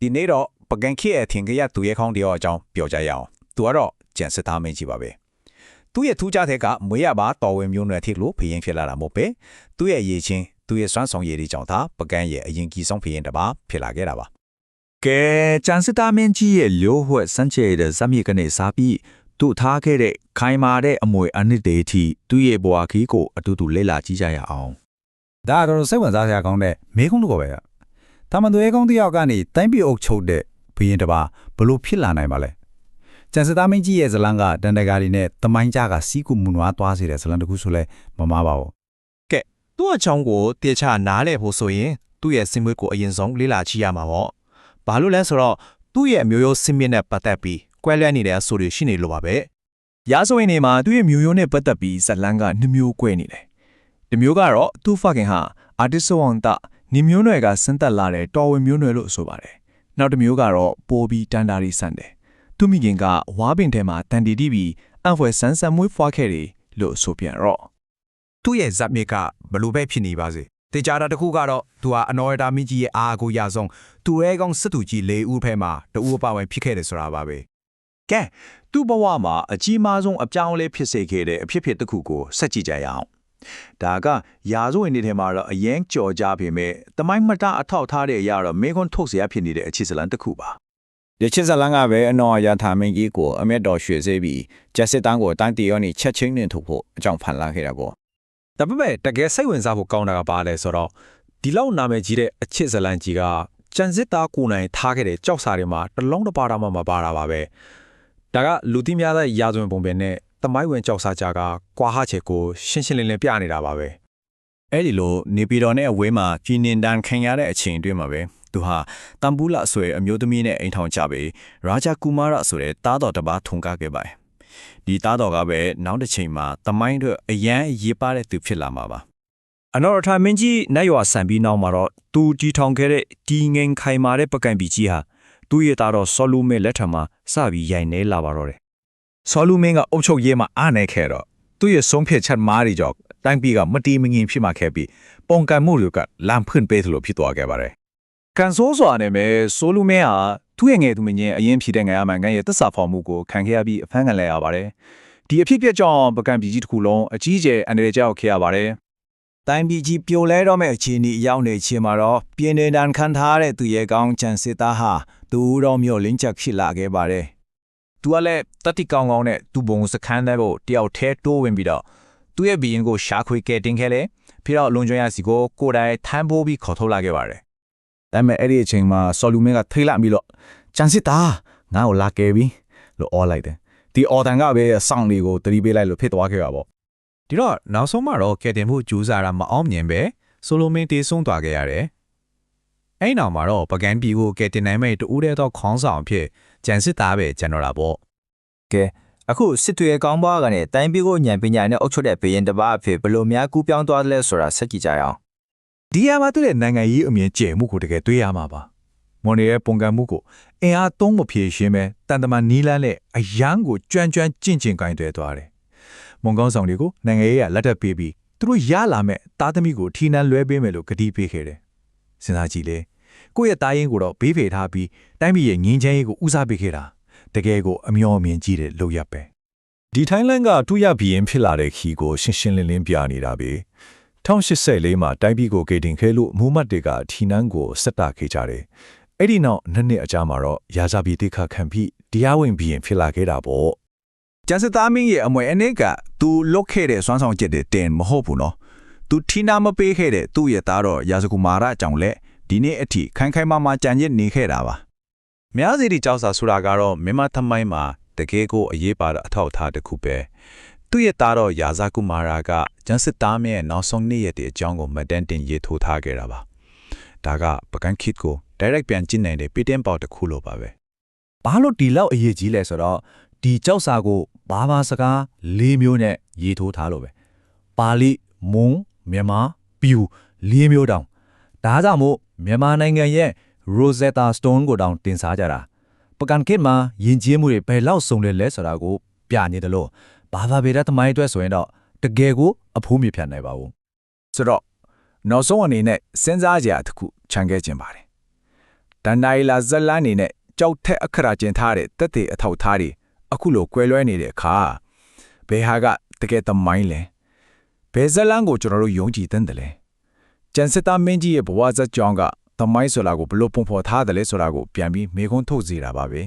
ဒီနေ့တော့ပကံခေအထင်ကရသူရဲ့ခေါင်းတယောက်အကြောင်းပြောကြရအောင်သူကတော့ကျန်စစ်သားမင်းကြီးပါပဲသူ့ရဲ့ထူးခြားတဲ့ကမွေးရပါတော်ဝင်မျိုးနွယ်ထိလို့ဖရင်ဖြစ်လာတာမဟုတ်ပဲသူ့ရဲ့အရေးချင်းသူ့ရဲ့စွမ်းဆောင်ရည်တွေကြောင့်သာပကံရဲ့အရင်ကြီးဆုံးဖရင်တစ်ပါးဖြစ်လာခဲ့တာပါကဲကျန်စစ်သားမင်းကြီးရဲ့လျို့ဝှက်စမ်းချေတဲ့ဇာမြေကနေစားပြီးသူ့ထားခဲ့တဲ့ခိုင်မာတဲ့အမွေအနှစ်တွေအထိသူ့ရဲ့ဘဝခီးကိုအတူတူလေ့လာကြည့်ကြရအောင်ဒါကတော့စိတ်ဝင်စားစရာကောင်းတဲ့မေးခွန်းတစ်ခုပဲ။ တာမန်သူရဲကောင်းတစ်ယောက်ကနေတိုင်းပြည်အုပ်ချုပ်တဲ့ဘရင်တစ်ပါးဘလို့ဖြစ်လာနိုင်ပါလဲ။ကျန်စသားမင်းကြီးရဲ့ဇလန်းကတန်တကာရီနဲ့တမိုင်းကြကစီးကူမူနွားသွားစေတဲ့ဇလန်းတစ်ခုဆိုလဲမမားပါဘူးသူ့အချောင်းကိုတေချာနားလဲဖို့ဆိုရင်သူ့ရဲ့စင်မွေးကိုအရင်ဆုံးလေ့လာကြည့်ရမှာပေါ့။ဘာလို့လဲဆိုတော့သူ့ရဲ့မျိုးရိုးစင်မြင့်နဲ့ပတ်သက်ပြီးကွဲလွဲနေတဲ့အဆိုတွေရှိနေလို့ပါပဲ။ရာဇဝင်တွေမှာသူ့ရဲ့မျိုးရိုးနဲ့ပတ်သက်ပြီးဇတ်လန်းကနှမျိုးကွဲနေတယ်။ဒီမျိုးကတော့သူ့ဖခင်ဟာအာတစ်ဆိုဝန်တာ နေမျိုးနွယ်ကဆင်းသက်လာတဲ့တော်ဝင်မျိုးနွယ်လို့ဆိုပါတယ်။နောက်တစ်မျိုးကတော့ပိုးပြီးတန်တာရီဆန်တယ်။သူ့မိခင်ကဝါပင်ထဲမှာတန်တီတီပြီးအံဖွယ်ဆန်းဆန်းမွေးဖွားခဲ့တယ်လို့ဆိုပြန်တော့သူ့ရဲ့ဇက်မြစ်ကဘလို့ပဲဖြစ်နေပါစေတေချာတာတစ်ခုကတော့သူဟာအနော်ရတာမင်းကြီးရဲ့အာကိုရဆုံးသူရဲကောင်းစစ်သူကြီး၄ဦးဖဲမှာတဦးအပါဝင်ဖြစ်ခဲ့တယ်ဆိုတာပါပဲကဲသူ့ဘဝမှာအကြီးမားဆုံးအပြောင်းအလဲဖြစ်စေခဲ့တဲ့အဖြစ်ဖြစ်တစ်ခုကိုဆက်ကြည့်ကြရအောင် ဒါကရာဇဝင်တွေထဲမှာတော့အရင်ကြော်ကြပေမဲ့တမိုင်းမတအထောက်ထားတဲ့အရာတော့မေခွန်းထုတ်เสียဖြစ်နေတဲ့အခြေစလန်တစ်ခုပါ ဒီချစ်ဇလန်ကပဲအနော်အရထာမင်းကြီးကိုအမျက်တော်ရွှေစေးပြီးကျက်စစ်တန်းကိုတိုင်းတီရောနေချက်ချင်းနဲ့ထုတ်ဖို့အကြောင်းဖန်လာခဲ့တာပေါ့ ဒါပေမဲ့တကယ်စိတ်ဝင်စားဖို့ကောင်းတာကဘာလဲဆိုတော့ဒီလောက်နာမည်ကြီးတဲ့အချစ်ဇလန်ကြီးကကြံစစ်သားကိုနိုင်ထားခဲ့တဲ့ကြောက်စာတွေမှာတစ်လုံးတစ်ပါးတော့မှမပါတာပါပဲဒါကလူသိများတဲ့ရာဇဝင်ပုံပဲနဲ့ တမိုင်းဝင်ကြောက်စာကြကကွာဟချက်ကိုရှင်းရှင်းလင်းလင်းပြနေတာပါပဲအဲ့ဒီလိုနေပြည်တော်နဲ့အဝေးမှာပြည်နင်တန်ခံရတဲ့အချိန်အတွင်းမှာပဲသူဟာတမ်ပူလာဆိုတဲ့အမျိုးသမီးနဲ့အိမ်ထောင်ကြပေရာဂျာကူမာရဆိုတဲ့တားတော်တစ်ပါးထုံကားခဲ့ပါတယ်ဒီတားတော်ကပဲနောက်တစ်ချိန်မှာတမိုင်းတို့အရန်ရေးပါတဲ့သူဖြစ်လာမှာပါအနော်ရထာမင်းကြီးနိုင်ရွာဆန်ပြီးနောက်မှာတော့သူတီထောင်ခဲ့တဲ့တီငင်ခိုင်မာတဲ့ပကံပီကြီးဟာသူ့ရဲ့သားတော်ဆောလူမဲလက်ထံမှာစပြီးရိုင်နေလာပါတော့တယ် ဆောလူမင်းကအုပ်ချုပ်ရေးမှာအားနေခဲ့တော့သူ့ရဲ့ဆုံးဖြတ်ချက်မားတွေကြောင့်တိုင်းပြည်ကမတီးမငင်ဖြစ်မှခဲ့ပြီးပုံကံမှုတွေကလမ်းဖွင့်ပေးသလိုဖြစ်သွားခဲ့ပါတယ်ကန်ဆိုးစွာနဲ့ပဲဆိုလူမဲဟာသူ့ရဲ့ငယ်သူမင်းရဲ့အရင်ဖြေတဲ့ငယ်ရမှန်ကန်ရဲ့တစ္ဆာဖော်မှုကိုခံခဲ့ရပြီးအဖမ်းခံလဲရပါတယ်ဒီအဖြစ်ပြက်ကြောင့်ပကံပြည်ကြီးတစ်ခုလုံးအကြီးအကျယ်အန္တရာယ်ကြောက်ခဲ့ရပါတယ်တိုင်းပြည်ကြီးပြိုလဲတော့မဲ့အခြေအနေရောက်နေချင်းမှာတော့ပြင်းနေတန်ခံထားတဲ့သူရဲ့ကောင်းချန်စစ်သားဟာသူတော်မျိုးလင်းချက်ဖြစ်လာခဲ့ပါတယ် သူကလည်းတတိကောင်းကောင်းနဲ့သူ့ဘုံစခန်းတဲ့ကိုတယောက်ထဲတိုးဝင်ပြီးတော့သူ့ရဲ့ဘီရင်ကိုရှာခွေကဲတင်ခဲ့လေပြီးတော့လုံကျွမ်းရစီကိုကိုယ်တိုင်ထမ်းပိုးပြီးခေါ်ထုတ်လာခဲ့ပါတယ်ဒါပေမဲ့အဲ့ဒီအချိန်မှာဆောလူမင်းကထိတ်လန့်ပြီးတော့ကျန်စစ်သားငါ့ကိုလာကယ်ပြီလို့အော်လိုက်တယ်ဒီအော်တန်ကပဲစောင့်လေးကိုတတိပေးလိုက်လို့ဖြစ်သွားခဲ့တာပေါ့ဒီတော့နောက်ဆုံးမှာတော့ကဲတင်မှုကြိုးစားတာမအောင်မြင်ပဲဆိုလိုမင်းတေးဆုံးသွားခဲ့ရတယ်အဲ့နောက်မှာတော့ပကံပြည်ကိုကဲတင်နိုင်မဲ့တူးတဲ့တော့ခေါင်းဆောင်အဖြစ် ဂျန်စစ်သားပဲကျန်တော့တာပေါ့ကဲအခုစစ်တွေကောင်းပွားကနေတိုင်းပြည်ကိုညံပညာနဲ့အုပ်ချုပ်တဲ့ဘရင်တစ်ပါးအဖြစ်ဘယ်လိုများကူးပြောင်းသွားသလဲဆိုတာဆက်ကြည့်ကြရအောင်ဒီရမှာသူ့ရဲ့နိုင်ငံရေးအမြင်ကျယ်မှုကိုတကယ်တွေးရမှာပါမွန်နေရဲ့ပုံကံမှုကိုအင်အားသုံးမဖြေရှင်းပဲတန်တမန်နီးလန်းနဲ့အယမ်းကိုကြွန့်ကြွန့်ကျင့်ကျင်ကင်တွယ်သွားတယ်မွန်ကောင်းဆောင်တွေကိုနိုင်ငံရေးကလက်ထပ်ပေးပြီးသူတို့ရလာမဲ့တားသမီကိုထီနန်းလွဲပေးမယ်လို့ကတိပေးခဲ့တယ်စဉ်းစားကြည့်လေ ကိုယ့်ရဲ့တားရင်ကိုတော့ဘေးဖေထားပြီးတိုင်းပြည်ရဲ့ငင်းချမ်းရေးကိုဦးစားပေးခဲ့တာတကယ်ကိုအမျော်အမြင်ကြီးတဲ့လုပ်ရပဲဒီထိုင်းလန်ကတူရဘီရင်ဖြစ်လာတဲ့ခီကိုရှင်းရှင်းလင်းလင်းပြနေတာပဲ1084မှာတိုင်းပြည်ကိုကေတင်ခဲလို့မူမတ်တွေကထီနန်းကိုဆက်တာခဲ့ကြတယ်။အဲ့ဒီနောက်နှစ်နှစ်အကြာမှာတော့ရာဇာပြည်တိခခံပြီးတရားဝင်ဘီရင်ဖြစ်လာခဲ့တာပေါ့ကျန်စစ်သားမင်းရဲ့အမွေအနေကသူလုတ်ခဲ့တဲ့စွမ်းဆောင်ချက်တွေတင်မဟုတ်ဘူးနော်သူထီနာမပေးခဲ့တဲ့သူ့ရဲ့သားတော်ရာဇဂူမာရအကြောင်းလဲ ဒီနေ့အထိခိုင်ခိုင်မာမာကြံရစ်နေခဲ့တာပါများစီဒီကြောက်စာဆိုတာကတော့မြန်မာသမိုင်းမှာတကယ်ကိုအရေးပါတဲ့အထောက်အထားတစ်ခုပဲသူ့ရဲ့သားတော်ယာဇာကုမာရာကဂျန်စစ်သားမြရဲ့နောက်ဆုံးနေ့ရက်တည်းအကြောင်းကိုမတန်းတင်ရေးထိုးထားခဲ့တာပါဒါကပကန်းခစ်ကို direct ပြန်ကြည့်နိုင်တဲ့ပီတင်ပေါက်တစ်ခုလိုပါပဲဘာလို့ဒီလောက်အရေးကြီးလဲဆိုတော့ဒီကြောက်စာကိုဘာဘာစကား၄မျိုးနဲ့ရေးထိုးထားလို့ပဲပါဠိမွန်မြန်မာပြူ၄မျိုးတောင်ဒါကြောင့်မို့ မြန်မာနိုင်ငံရဲ့ Rosetta Stone ကိုတောင်တင်စားကြတာပကံကစ်မှာယဉ်ကျေးမှုတွေဘယ်လောက်စုံလဲလဲဆိုတာကိုပြနေတယ်လို့ဘာသာဗေဒသမိုင်းအတွက်ဆိုရင်တော့တကယ်ကိုအဖိုးမြဖြတ်နိုင်ပါဘူးဆိုတော့နောက်ဆုံးအနေနဲ့စဉ်းစားကြရတစ်ခုခြံခဲ့ခြင်းပါတယ်ဒါနိုင်လာဇက်လန်းနေနဲ့ကြောက်ထက်အခရာကျင်ထားတဲ့တက်တဲ့အထောက်ထားတွေအခုလိုကွဲလွဲနေတဲ့အခါဘယ်ဟာကတကယ်သမိုင်းလဲဘယ်ဇက်လန်းကိုကျွန်တော်တို့ယုံကြည်တဲ့တယ်လဲ ကျန်စစ်သားမင်းကြီးရဲ့ဘဝဇက်ကြောင်းကသမိုင်းဆိုတာကိုဘလို့ပုံဖော်ထားတယ်လဲဆိုတာကိုပြန်ပြီးမေခွန်းထုတ်စေတာပါပဲ